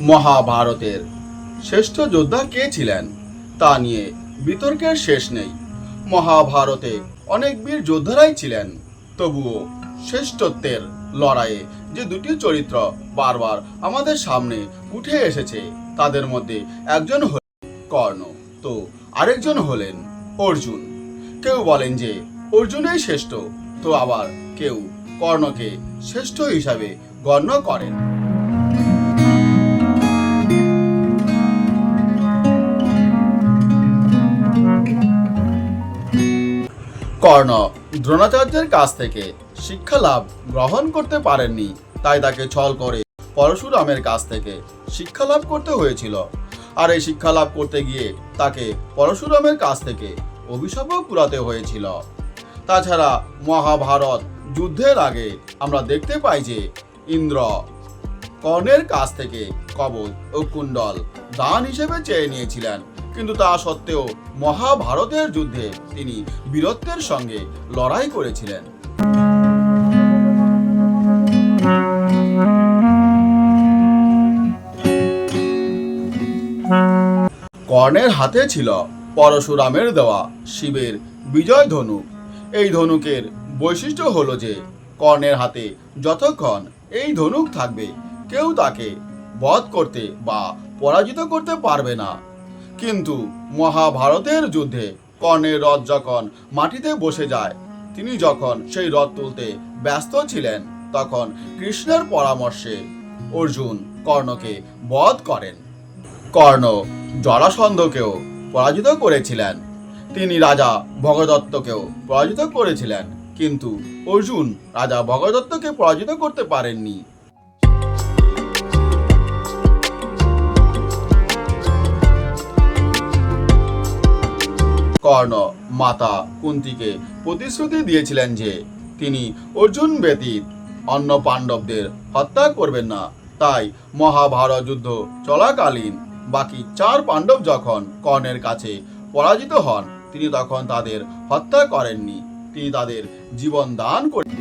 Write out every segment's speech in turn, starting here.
মহাভারতের। শ্রেষ্ঠ যোদ্ধা কে ছিলেন? তা নিয়ে বিতর্কের শেষ নেই। মহাভারতে অনেক বীর যোদ্ধারাই ছিলেন। তবুও শ্রেষ্ঠত্বের লড়াইয়ে যে দুটি চরিত্র বারবার আমাদের সামনে উঠে এসেছে, তাদের মধ্যে একজন হলেন কর্ণ, তো আরেকজন হলেন অর্জুন। কেউ বলেন যে অর্জুনই শ্রেষ্ঠ, তো আবার কেউ কর্ণকে শ্রেষ্ঠ হিসাবে গণ্য করেন। কর্ণ, দ্রোণাচার্যের কাছ থেকে শিক্ষা লাভ গ্রহণ করতে পারেননি, তাই তাকে ছল করে পরশুরামের কাছ থেকে শিক্ষা লাভ করতে হয়েছিল। আর এই শিক্ষা লাভ করতে গিয়ে তাকে পরশুরামের কাছ থেকে অভিশাপও কুড়াতে হয়েছিল। তাছাড়া মহাভারত যুদ্ধের আগে আমরা দেখতে পাই যে ইন্দ্র কর্ণের কাছ থেকে কবচ ও কুণ্ডল দান হিসেবে চেয়ে নিয়েছিলেন। কিন্তু তা সত্ত্বেও মহাভারতের যুদ্ধে তিনি বীরত্বের সঙ্গে লড়াই করেছিলেন। কর্ণের হাতে ছিল পরশুরামের দেওয়া শিবের বিজয় ধনুক এই ধনুকের বৈশিষ্ট্য হলো যে কর্ণের হাতে যতক্ষণ এই ধনুক থাকবে, কেউ তাকে বধ করতে বা পরাজিত করতে পারবে না। কিন্তু মহাভারতের যুদ্ধে কর্ণের রথ যখন মাটিতে বসে যায়, তিনি যখন সেই রথ তুলতে ব্যস্ত ছিলেন, তখন কৃষ্ণের পরামর্শে অর্জুন কর্ণকে বধ করেন। কর্ণ জরাসন্ধকেও পরাজিত করেছিলেন। তিনি রাজা ভগদত্তকেও পরাজিত করেছিলেন। কিন্তু অর্জুন রাজা ভগদত্তকে পরাজিত করতে পারেননি। কর্ণ মাতা কুন্তিকে প্রতিশ্রুতি দিয়েছিলেন যে তিনি অর্জুন ব্যতীত অন্য পাণ্ডবদের হত্যা করবেন না। তাই মহাভারত যুদ্ধ চলাকালীন বাকি চার পাণ্ডব যখন কর্ণের কাছে পরাজিত হন, তিনি তখন তাদের হত্যা করেননি। তিনি তাদের জীবন দান করেন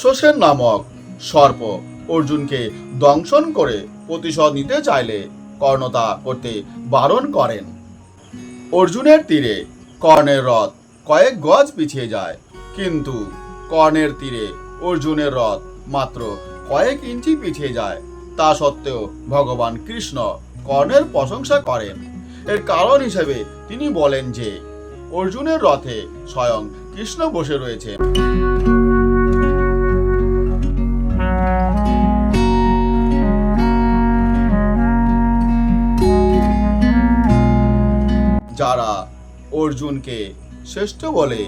শোষেন নামক সর্প। অর্জুনকে দংশন করে প্রতিশোধ নিতে চাইলে কর্ণ তা করতে বারণ করেন। অর্জুনের তীরে কর্ণের রথ কয়েক গজ পিছিয়ে যায়, কিন্তু কর্ণের তীরে অর্জুনের রথ মাত্র কয়েক ইঞ্চি পিছিয়ে যায়। তা সত্ত্বেও ভগবান কৃষ্ণ কর্ণের প্রশংসা করেন। এর কারণ হিসেবে তিনি বলেন যে, অর্জুনের রথে স্বয়ং কৃষ্ণ বসে রয়েছে। অর্জুনকে শ্রেষ্ঠ বলে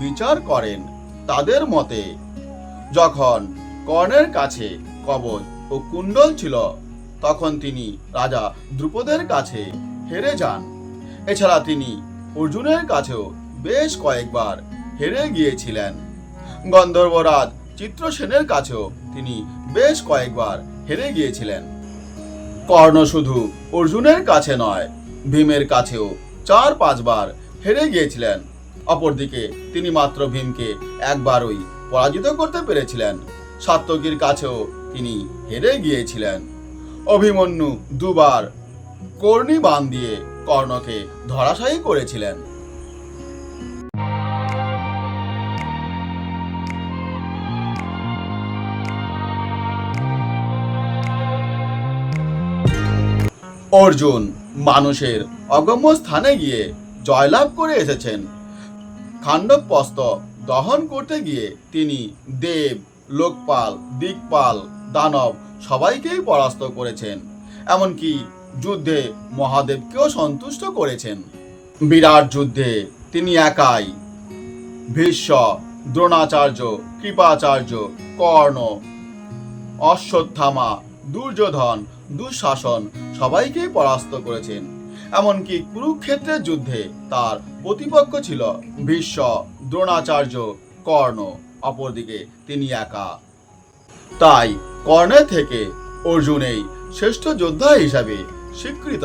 বিচার করেন তাদের মতে, যখন কর্ণের কাছে কবচ ও কুণ্ডল ছিল, তখন তিনি রাজা দ্রুপদের কাছে হেরে যান। এছাড়া তিনি অর্জুনের কাছেও বেশ কয়েকবার হেরে গিয়েছিলেন। গন্ধর্বরাজ চিত্রসেনের কাছেও তিনি বেশ কয়েকবার হেরে গিয়েছিলেন। কর্ণ শুধু অর্জুনের কাছে নয়, ভীমের কাছেও চার পাঁচবার হেরে গিয়েছিলেন। অপরদিকে তিনি মাত্র ভীমকে একবারই পরাজিত করতে পেরেছিলেন। সাত্যকীর কাছেও তিনি হেরে গিয়েছিলেন। অভিমন্যু দুবার কর্ণী বান দিয়ে কর্ণকে ধরাশায়ী করেছিলেন। অর্জুন মানুষের অগম্য স্থানে গিয়ে জয়লাভ করে এসেছেন। খাণ্ডবপস্ত দহন করতে গিয়ে তিনি দেব, লোকপাল, দিকপাল, দানব সবাইকেই পরাস্ত করেছেন। এমনকি যুদ্ধে মহাদেবকেও সন্তুষ্ট করেছেন। বিরাট যুদ্ধে তিনি একাই। ভীষ্ম, দ্রোণাচার্য, কৃপাচার্য, কর্ণ, অশ্বত্থামা, দুর্যোধন, দুঃশাসন সবাইকেই পরাস্ত করেছেন। এমনকি কুরুক্ষেত্রের যুদ্ধে তার প্রতিপক্ষ ছিল ভীষ্ম দ্রোণাচার্য কর্ণ, অপরদিকে তিনি একা। তাই কর্ণের থেকে অর্জুনেই শ্রেষ্ঠ যোদ্ধা হিসাবে স্বীকৃত।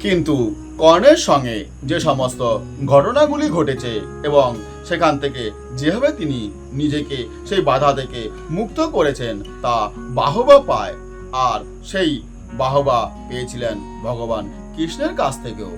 কিন্তু কর্ণের সঙ্গে যে সমস্ত ঘটনাগুলি ঘটেছে এবং সেখান থেকে যেভাবে তিনি নিজেকে সেই বাধা থেকে মুক্ত করেছেন তা বাহবা পায়। আর সেই বাহবা পেয়েছিলেন ভগবান কৃষ্ণের কাছ থেকেও।